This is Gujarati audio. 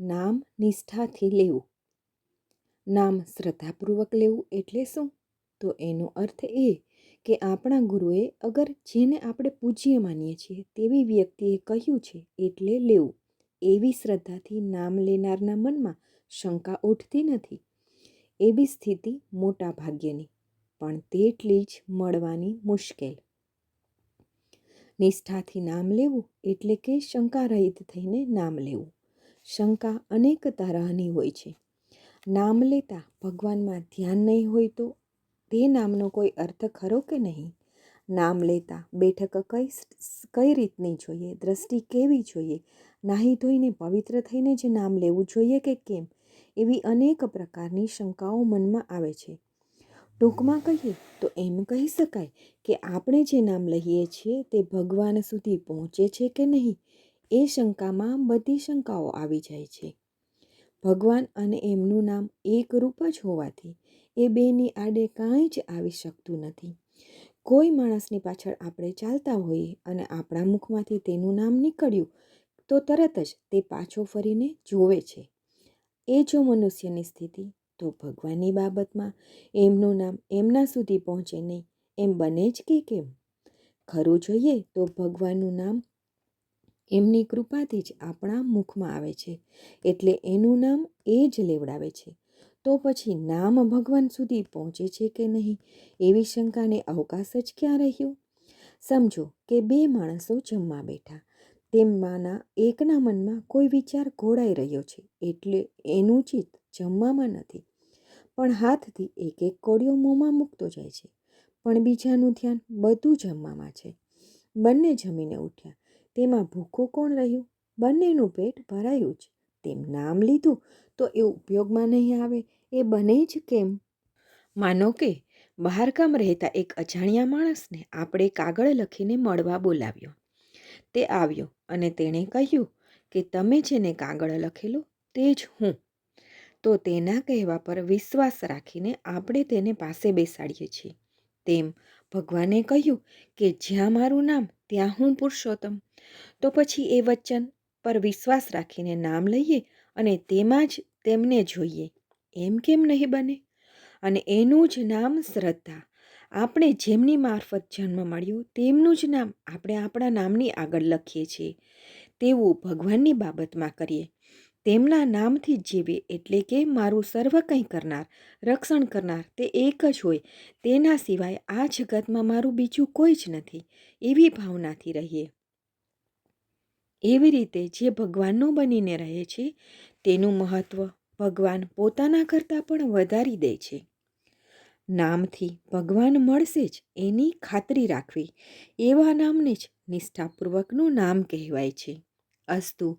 નામ નિષ્ઠાથી લેવું. નામ શ્રદ્ધાપૂર્વક લેવું એટલે શું? તો એનો અર્થ એ કે આપણા ગુરુએ અગર જેને આપણે પૂજ્ય માનીએ છીએ તેવી વ્યક્તિએ કહ્યું છે એટલે લેવું. એવી શ્રદ્ધાથી નામ લેનારના મનમાં શંકા ઉઠતી નથી. એવી સ્થિતિ મોટા ભાગ્યની, પણ તેટલી જ મળવાની મુશ્કેલ. નિષ્ઠાથી નામ લેવું એટલે કે શંકા રહિત થઈને નામ લેવું. શંકા અનેક તરહની હોય છે. નામ લેતા ભગવાનમાં ધ્યાન નહીં હોય તો તે નામનો કોઈ અર્થ ખરો કે નહીં? નામ લેતા બેઠક કઈ કઈ રીતની જોઈએ? દ્રષ્ટિ કેવી જોઈએ? નાહી ધોઈને પવિત્ર થઈને જ નામ લેવું જોઈએ કે કેમ? એવી અનેક પ્રકારની શંકાઓ મનમાં આવે છે. ટૂંકમાં કહીએ તો એમ કહી શકાય કે આપણે જે નામ લઈએ છીએ તે ભગવાન સુધી પહોંચે છે કે નહીં? એ શંકામાં બધી શંકાઓ આવી જાય છે. ભગવાન અને એમનું નામ એકરૂપ જ હોવાથી એ બેની આડે કાંઈ જ આવી શકતું નથી. કોઈ માણસની પાછળ આપણે ચાલતા હોઈએ અને આપણા મુખમાંથી તેનું નામ નીકળ્યું, તો તરત જ તે પાછો ફરીને જોવે છે. એ જો મનુષ્યની સ્થિતિ, તો ભગવાનની બાબતમાં એમનું નામ એમના સુધી પહોંચે નહીં, એમ બને જ કે કેમ? ખરું જોઈએ તો ભગવાનનું નામ એમની કૃપાથી જ આપણા મુખમાં આવે છે. એટલે એનું નામ એ જ લેવડાવે છે. તો પછી નામ ભગવાન સુધી પહોંચે છે કે નહીં? એવી શંકાને અવકાશ જ ક્યાં રહ્યો? સમજો કે બે માણસો જમવા બેઠા. તેમના એકના મનમાં કોઈ વિચાર ઘોડાઈ રહ્યો છે. એટલે એનું ચિત્ત જમવામાં નથી. પણ હાથથી એક એક કોળિયો મોંમાં મૂકતો જાય છે. પણ બીજાનું ધ્યાન બધું જમવામાં છે. બંને જમીને ઉઠ્યા. તેમાં ભૂખું કોણ રહ્યું? બંનેનું પેટ ભરાયું જ. તેમ નામ લીધું તો એ ઉપયોગમાં નહીં આવે. એ બને જ કેમ? માનો કે બહારગામ રહેતા એક અજાણ્યા માણસને આપણે કાગળ લખીને મળવા બોલાવ્યો. તે આવ્યો અને તેણે કહ્યું કે તમે જેને કાગળ લખેલો તે જ હું. તો તેના કહેવા પર વિશ્વાસ રાખીને આપણે તેને પાસે બેસાડીએ છીએ. તેમ ભગવાને કહ્યું કે જ્યાં મારું નામ, ત્યાં હું પુરુષોત્તમ. તો પછી એ વચન પર વિશ્વાસ રાખીને નામ લઈએ અને તેમાં જ તેમને જોઈએ. એમ કેમ નહીં બને? અને એનું જ નામ શ્રદ્ધા. આપણે જેમની મારફત જન્મ મળ્યો, તેમનું જ નામ આપણે આપણા નામની આગળ લખીએ છીએ. તેવું ભગવાનની બાબતમાં કરીએ. તેમના નામથી જીવે એટલે કે મારું સર્વ કંઈ કરનાર, રક્ષણ કરનાર તે એક જ હોય. તેના સિવાય આ જગતમાં મારું બીજું કોઈ જ નથી. એવી ભાવનાથી રહીએ. એવી રીતે જે ભગવાનનો બનીને રહે છે, તેનું મહત્ત્વ ભગવાન પોતાના કરતાં પણ વધારી દે છે. નામથી ભગવાન મળશે જ એની ખાતરી રાખવી. એવા નામને જ નિષ્ઠાપૂર્વકનું નામ કહેવાય છે. અસ્તુ